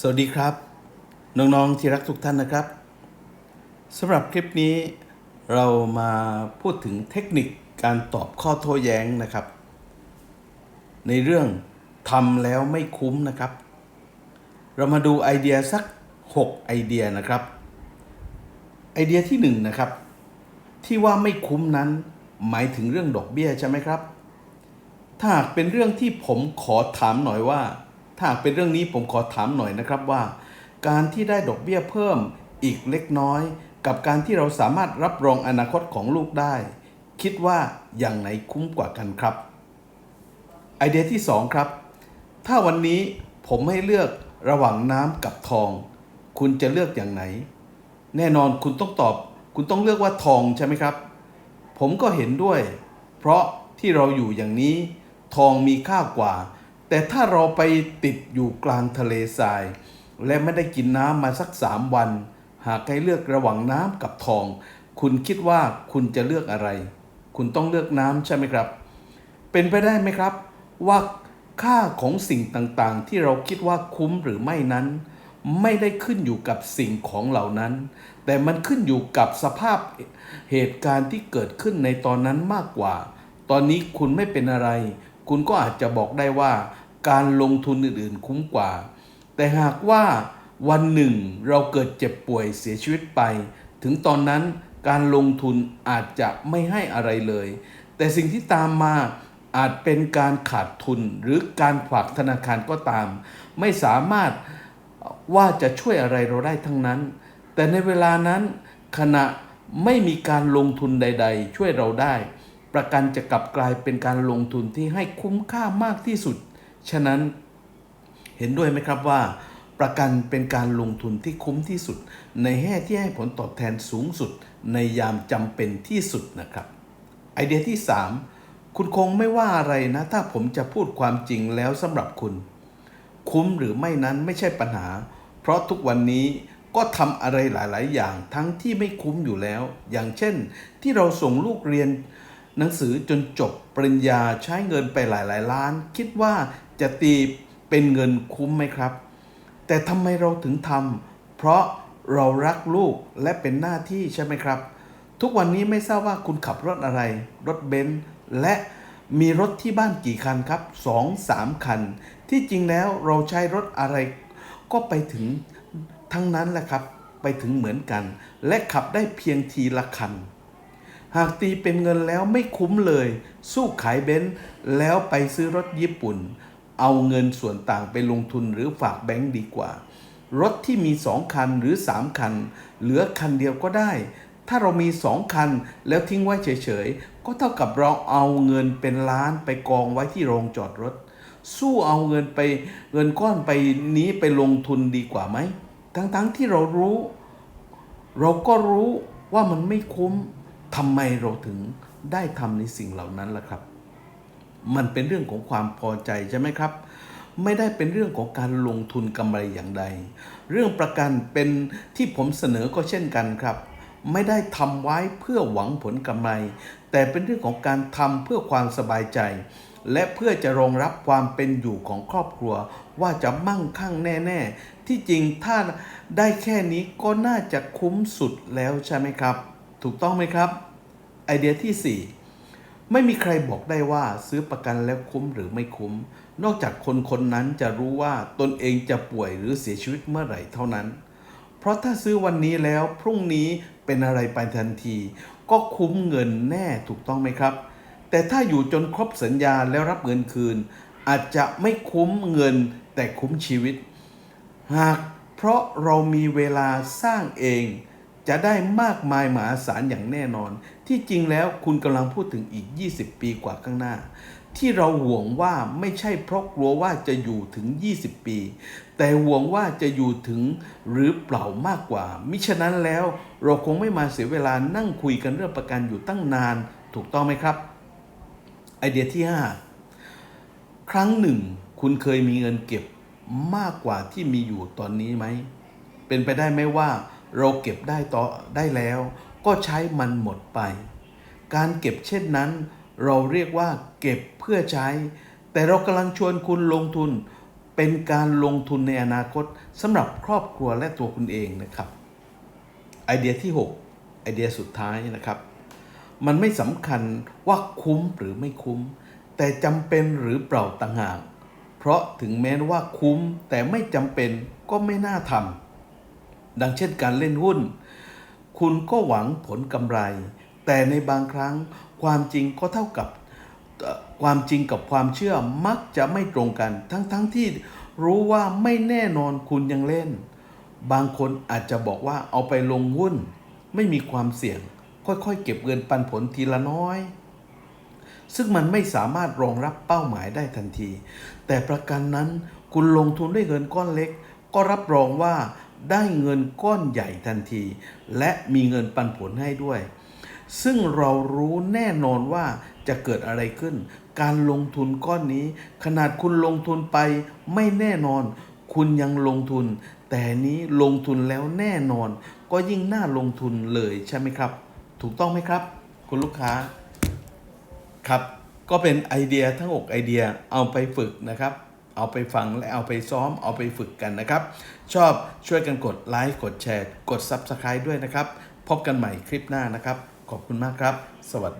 สวัสดีครับ น้อง ๆ ที่รักทุกท่านนะครับสำหรับคลิปนี้เรามาพูดถึงเทคนิคการตอบข้อโต้แย้งนะครับ ในเรื่องทำแล้วไม่คุ้มนะครับ เรามาดูไอเดียสัก 6 ไอเดียนะครับ ไอเดียที่1นงนะครับ ที่ว่าไม่คุ้มนั้นหมายถึงเรื่องดอกเบี้ยใช่ไหมครับ ถ้าหากเป็นเรื่องที่ผมขอถามหน่อยว่า ถ้าเป็นเรื่องนี้ผมขอถามหน่อยนะครับว่า การที่ได้ดอกเบี้ยเพิ่มอีกเล็กน้อย กับการที่เราสามารถรับรองอนาคตของลูกได้ คิดว่าอย่างไหนคุ้มกว่ากันครับ ไอเดียที่ 2 ครับ ถ้าวันนี้ผมให้เลือกระหว่างน้ำกับทอง คุณจะเลือกอย่างไหน แน่นอนคุณต้องตอบ คุณต้องเลือกว่าทองใช่ไหมครับ ผมก็เห็นด้วย เพราะที่เราอยู่อย่างนี้ ทองมีค่ากว่า แต่ถ้าเราไปติดอยู่กลางทะเลทราย และไม่ได้กินน้ำมาสักสามวัน หากให้เลือกระหว่างน้ำกับทอง คุณคิดว่าคุณจะเลือกอะไร คุณต้องเลือกน้ำใช่ไหมครับ เป็นไปได้ไหมครับ ว่าค่าของสิ่งต่างๆ ที่เราคิดว่าคุ้มหรือไม่นั้น ไม่ได้ขึ้นอยู่กับสิ่งของเหล่านั้น แต่มันขึ้นอยู่กับสภาพเหตุการณ์ที่เกิดขึ้นในตอนนั้นมากกว่า ตอนนี้คุณไม่เป็นอะไร คุณก็อาจจะบอกได้ว่า การลงทุนอื่นๆ คุ้มกว่า แต่หากว่าวันหนึ่งเราเกิดเจ็บป่วยเสียชีวิตไป ถึงตอนนั้นการลงทุนอาจจะไม่ให้อะไรเลย แต่สิ่งที่ตามมาอาจเป็นการขาดทุนหรือการฝากธนาคารก็ตาม ไม่สามารถว่าจะช่วยอะไรเราได้ทั้งนั้น แต่ในเวลานั้นขณะไม่มีการลงทุนใด ๆ ช่วยเราได้ ประกันจะกลับกลายเป็นการลงทุนที่ให้คุ้มค่ามากที่สุด ฉะนั้นเห็นด้วยไหมครับว่า ประกันเป็นการลงทุนที่คุ้มที่สุด ในแง่ที่ให้ผลตอบแทนสูงสุด ในยามจำเป็นที่สุดนะครับ ไอเดียที่ 3 คุณคงไม่ว่าอะไรนะ ถ้าผมจะพูดความจริงแล้วสำหรับคุณ คุ้มหรือไม่นั้นไม่ใช่ปัญหา เพราะทุกวันนี้ก็ทำอะไรหลาย ๆ อย่างทั้งที่ไม่คุ้มอยู่แล้ว อย่างเช่น ที่เราส่งลูกเรียนหนังสือจนจบปริญญาใช้เงินไปหลาย ๆ ล้าน คิดว่า จะตีเป็นเงินคุ้มไหมครับ แต่ทำไมเราถึงทำเพราะเรารักลูกและเป็นหน้าที่ใช่ไหมครับ ทุกวันนี้ไม่ทราบว่าคุณขับรถอะไร รถเบนซ์และมีรถที่บ้านกี่คันครับสองสามคัน ที่จริงแล้วเราใช้รถอะไร ก็ไปถึงทั้งนั้นแหละครับ ไปถึงเหมือนกัน และขับได้เพียงทีละคัน หากตีเป็นเงินแล้วไม่คุ้มเลย สู้ขายเบนซ์แล้วไปซื้อรถญี่ปุ่น เอาเงินส่วนต่างไปลงทุนหรือฝากแบงก์ดีกว่า รถที่มี 2 คันหรือ 3 คัน เหลือคันเดียวก็ได้ ถ้าเรามี 2 คันแล้วทิ้งไว้เฉยๆ ก็เท่ากับเราเอาเงินเป็นล้านไปกองไว้ที่โรงจอดรถ สู้เอาเงินไปเงินก้อนไปนี้ไปลงทุนดีกว่าไหม ทั้งๆที่เรารู้ เราก็รู้ว่ามันไม่คุ้มทำไมเราถึงได้ทำในสิ่งเหล่านั้นล่ะครับ มันเป็นเรื่องของความพอใจใช่ไหมครับ ไม่ได้เป็นเรื่องของการลงทุนกำไรอย่างใด เรื่องประกันเป็นที่ผมเสนอก็เช่นกันครับ ไม่ได้ทำไว้เพื่อหวังผลกำไร แต่เป็นเรื่องของการทำเพื่อความสบายใจ และเพื่อจะรองรับความเป็นอยู่ของครอบครัว ว่าจะมั่งคั่งแน่ๆ ที่จริงถ้าได้แค่นี้ก็น่าจะคุ้มสุดแล้วใช่ไหมครับ ถูกต้องไหมครับ ไอเดียที่ 4 ไม่มีใครบอกได้ว่าซื้อประกันแล้วคุ้มหรือไม่คุ้ม นอกจากคนคนนั้นจะรู้ว่าตนเองจะป่วยหรือเสียชีวิตเมื่อไหร่เท่านั้น เพราะถ้าซื้อวันนี้แล้วพรุ่งนี้เป็นอะไรไปทันที ก็คุ้มเงินแน่ถูกต้องไหมครับ แต่ถ้าอยู่จนครบสัญญาแล้วรับเงินคืน อาจจะไม่คุ้มเงินแต่คุ้มชีวิต หากเพราะเรามีเวลาสร้างเอง จะได้มากมายมหาศาลอย่างแน่นอน ที่จริงแล้วคุณกำลังพูดถึงอีก 20 ปีกว่าข้างหน้า ที่เราห่วงว่าไม่ใช่เพราะกลัวว่าจะอยู่ถึง 20 ปี แต่ห่วงว่าจะอยู่ถึงหรือเปล่ามากกว่า มิฉะนั้นแล้วเราคงไม่มาเสียเวลานั่งคุยกันเรื่องประกันอยู่ตั้งนาน ถูกต้องไหมครับ ไอเดียที่ 5 ครั้งหนึ่ง คุณเคยมีเงินเก็บมากกว่าที่มีอยู่ตอนนี้ไหมเป็นไปได้ไหมว่า เราเก็บได้ต่อได้แล้ว ก็ใช้มันหมดไป การเก็บเช่นนั้น เราเรียกว่าเก็บเพื่อใช้ แต่เรากำลังชวนคุณลงทุน เป็นการลงทุนในอนาคตสำหรับครอบครัวและตัวคุณเองนะครับ ไอเดียที่ 6 ไอเดียสุดท้ายนะครับ มันไม่สำคัญว่าคุ้มหรือไม่คุ้ม แต่จำเป็นหรือเปล่าต่างหากเพราะถึงแม้ว่าคุ้มแต่ไม่จำเป็นก็ไม่น่าทำ ดังเช่นการเล่นหุ้น คุณก็หวังผลกำไร แต่ในบางครั้งความจริงก็เท่ากับความจริงกับความเชื่อมักจะไม่ตรงกัน ทั้งๆทที่รู้ว่าไม่แน่นอนคุณยังเล่น บางคนอาจจะบอกว่าเอาไปลงหุ้น ไม่มีความเสี่ยง ค่อยๆ เก็บเงินปันผลทีละน้อย ซึ่งมันไม่สามารถรองรับเป้าหมายได้ทันที แต่ประกันนั้นคุณลงทุนด้วยเงินก้อนเล็ก ก็รับรองว่า ได้เงินก้อนใหญ่ทันที และมีเงินปันผลให้ด้วย ซึ่งเรารู้แน่นอนว่าจะเกิดอะไรขึ้น การลงทุนก้อนนี้ ขนาดคุณลงทุนไปไม่แน่นอน คุณยังลงทุน แต่นี้ลงทุนแล้วแน่นอน ก็ยิ่งน่าลงทุนเลยใช่ไหมครับ ถูกต้องไหมครับ คุณลูกค้าครับ ก็เป็นไอเดียทั้ง6ไอเดียเอาไปฝึกนะครับ เอาไปฟังและเอาไปซ้อมเอาไปฝึกกันนะครับ ชอบช่วยกันกดไลค์กดแชร์ กด Subscribe ด้วยนะครับ พบกันใหม่คลิปหน้านะครับ ขอบคุณมากครับ สวัสดี